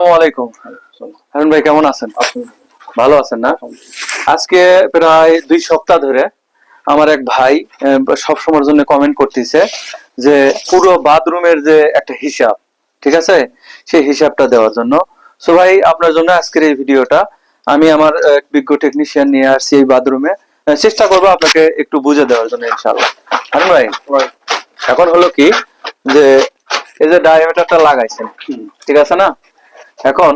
আলাইকুম। হারুন ভাই কেমন আছেন? ভালো আছেন না? আজকে প্রায় দুই সপ্তাহ ধরে আমার এক ভাই সব সময়ের জন্য কমেন্ট করতেছে যে পুরো বাথরুমের যে একটা হিসাব ঠিক আছে? সেই হিসাবটা দেওয়ার জন্য। সো ভাই আপনার জন্য আজকের এই ভিডিওটা আমি আমার বিজ্ঞ টেকনিশিয়ান নিয়ে আসছি এই বাথরুমে। চেষ্টা করব আপনাকে একটু বুঝে দেওয়ার জন্য ইনশাল্লাহ হারুন ভাই এখন হলো কি যে এই যে ডায়ামিটারটা লাগাইছেন ঠিক আছে না? এখন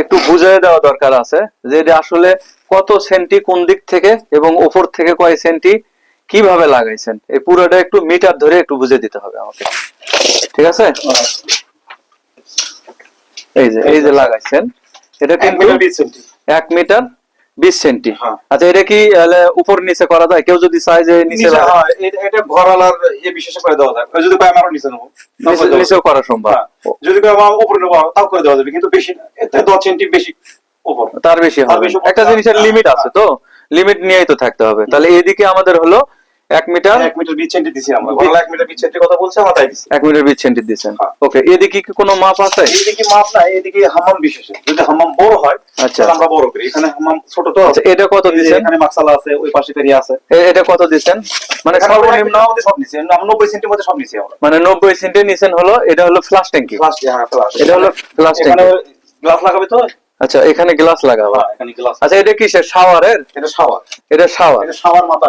একটু বুঝিয়ে দেওয়া দরকার আছে যে এটা আসলে কত সেন্টি কোন দিক থেকে এবং ওপর থেকে কয় সেন্টি কীভাবে লাগাইছেন। এই পুরোটা একটু মিটার ধরে একটু বুঝে দিতে হবে আমাকে। ঠিক আছে? এই যে এই যে লাগাইছেন এটা কিন্তু এক মিটার বিশ সেন্টি। হ্যাঁ। আচ্ছা এটা কি উপর নিচে করা যায়? কেউ যদি চায় যে নিচে নিচে এটা- ঘরালার ইয়ে বিশেষ করে দেওয়া যায়। যদি কয় আমার নিচে নেব নিচেও করা সম্ভব। হ্যাঁ, যদি কয় আমার উপরে নেব তাও করে দেওয়া যাবে কিন্তু বেশি এতে দশ সেন্টি বেশি উপর। তার বেশি হবে। একটা জিনিসের লিমিট আছে তো? লিমিট নিয়েই তো থাকতে হবে। তাহলে এদিকে আমাদের হলো এক মিটার? এক মিটার বিশ সেন্টি দিছি আমরা। এক মিটার বিশ কথা বলছে আমরা তাই দিছি। এক মিটার বিশ সেন্টি দিচ্ছেন হ্যাঁ। ওকে এদিকে কি কোনো মাপ আছে? এইদিকে মাপ না এইদিকে হামাম বিশেষে। যদি হামাম বড় হয় আচ্ছা। আমরা বড় করি। এখানে হামাম ছোট তো আচ্ছা এটা কত দিচ্ছেন এখানে মাকসালা আছে ওই পাশে পেরিয়ে আছে। এটা কত দিচ্ছেন মানে সর্বনিম্ন সব নিছি আমরা নব্বই সেন্টির মধ্যে সব নিছি আমরা। মানে নব্বই সেন্টি নিছেন হলো এটা হলো ফ্লাশ ট্যাঙ্কি ফ্লাশ হ্যাঁ ফ্লাশ এটা হলো ফ্লাশ ট্যাঙ্কি গ্লাস লাগাবে তো? আচ্ছা এখানে গ্লাস লাগাবো। হ্যাঁ, এখানে গ্লাস আচ্ছা এটা কিসের? শাওয়ারের এটা শাওয়ার এটা শাওয়ার এটা শাওয়ার মাথা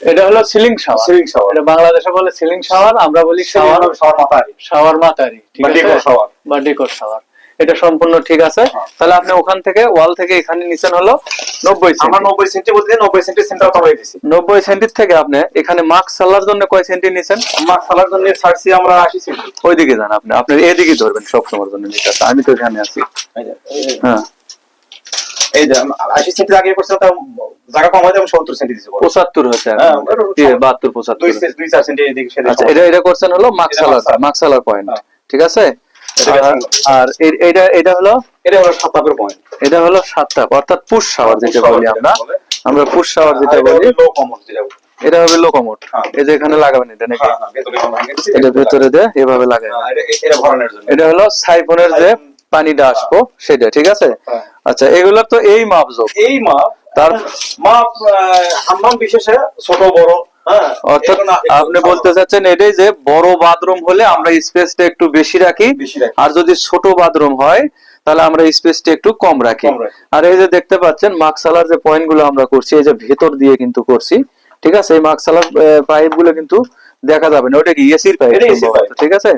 এটা হলো সিলিং শাওয়ার। Ceiling shower. এটা বাংলাদেশে বলে সিলিং শাওয়ার আমরা বলি শাওয়ার শাওয়ার মাথা শাওয়ার মাতারি ঠিক বা আছে? Decor shower. বা ডেকোর শাওয়ার। এটা সম্পূর্ণ ঠিক আছে। হ্যাঁ। তাহলে আপনি ওখান থেকে ওয়াল থেকে এখানে নিচেন হলো নব্বই আমরা নব্বই সেন্টি বলতে নব্বই সেন্টি সেন্টার কমাই দিছি। নব্বই সেন্টির থেকে আপনি এখানে মাস্ক সালার জন্য কয় সেন্টি নিছেন? মাছ সালার জন্য ছাড়ছি আমরা আশি সেন্টি। ওইদিকে যান আপনি। আপনি এদিকে ধরবেন সব সময়ের জন্য আমি তো এখানে আছি। হ্যাঁ। এই যে আশি সেন্টি আগে করছে তাও জায়গা কম হয়েছে আমি সত্তর সেন্টি দিছি পঁচাত্তর হয়েছে হ্যাঁ, এখন। ওটা- জি, বাহাত্তর পঁচাত্তর। দুই চার সেন্টি আচ্ছা এটা এটা করছেন হলো মাস্ক এটা সালার মাস্ক মাস্ক সালার পয়েন্ট। ঠিক আছে? আর- মাস্ক সালার। আর এ- এটা এটা হলো? এটা হলো সাতাবের পয়েন্ট এটা হলো সাতটা অর্থাৎ পুশ শাওয়ার যেটা বলি আমরা। আমরা পুশ শাওয়ার যেটা। এটা হবে লোকোমোট হ্যাঁ। এই যে এখানে লাগাবেন এটা নাকি? হ্যাঁ, ভেতরে আমরা এটা ভেতরে দিয়ে এভাবে জন্য। এটা হলো সাইফনের যে পানিটা আসব সেটা ঠিক আছে? হ্যাঁ। আচ্ছা এগুলো তো এই মাপজোক এই মাপ তার মাপ হাম্মাম বিশেষে ছোট বড় হ্যাঁ? অর্থাৎ আপনি বলতে চাচ্ছেন এটাই যে বড় বাথরুম হলে আমরা স্পেসটা একটু বেশি রাখি আর যদি ছোট বাথরুম হয় তাহলে আমরা স্পেসটা একটু কম রাখি। আর এই যে দেখতে পাচ্ছেন মাকসালার যে পয়েন্টগুলো আমরা করছি এই যে ভেতর দিয়ে কিন্তু করছি ঠিক আছে? এই মাকসালার পাইপগুলো কিন্তু দেখা যাবে না। ওটা কি এসির পাইপ ঠিক আছে?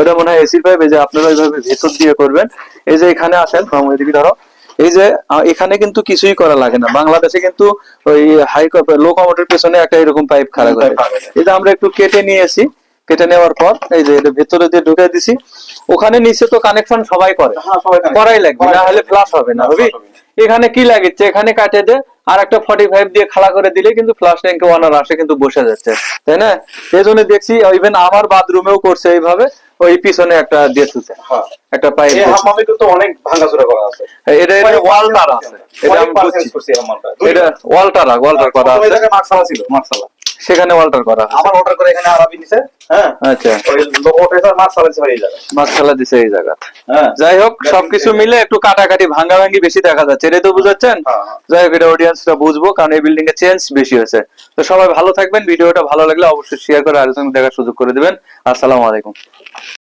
ওটা মনে হয় এসির পাইপ এই যে আপনারা এইভাবে ভেতর দিয়ে করবেন। এই যে এখানে আসেন এদিকে ধরো। এই যে এখানে কিন্তু কিছুই করা লাগে না। বাংলাদেশে কিন্তু ওই হাই লো কমোটের পেছনে একটা এরকম পাইপ খারাপ হয় এই যে আমরা একটু কেটে নিয়েছি। কেটে নেওয়ার পর এই যে এটা ভেতরে দিয়ে ঢুকে দিছি। ওখানে নিচে তো কানেকশন সবাই করে। হ্যাঁ সবাই করাই লাগবে না হলে ফ্লাশ হবে না না, এখানে কি লাগিচ্ছে? এখানে কাটে দে আর একটা ফর্টি ফাইভ দিয়ে খাড়া করে দিলে কিন্তু ফ্লাশ ট্যাঙ্কে ওয়ানার আসে কিন্তু বসে যাচ্ছে। তাই না? এই জন্য দেখছি ইভেন আমার বাথরুমেও করছে এইভাবে ওই পিছনে একটা দিয়ে হ্যাঁ। একটা পাইপ কিন্তু অনেক ভাঙাচোরা করা আছে। এটা এটা ওয়ালটার আছে। এটা আমি বুঝছি। এটা ওয়ালটার ওয়ালটার করা আছে। ছিল সেখানে অল্টার করা আমার অর্ডার করে এখানে আরাবি নিছে হ্যাঁ? আচ্ছা। ওই লোগো ওঠেছে মাকসালা ছিল এই জায়গা মাছ সালা দিছে এই জায়গা হ্যাঁ। যাই হোক সবকিছু মিলে একটু কাটাকাটি ভাঙ্গা ভাঙ্গি বেশি দেখা যাচ্ছে। এটাই তো বুঝাচ্ছেন? হ্যাঁ, হ্যাঁ। যাই হোক এটা অডিয়েন্সটা বুঝব কারণ এই বিল্ডিং এ চেঞ্জ বেশি হয়েছে। তো সবাই ভালো থাকবেন ভিডিওটা ভালো লাগলে অবশ্যই শেয়ার করে আলোচনা দেখার সুযোগ করে দিবেন। আসসালামু আলাইকুম।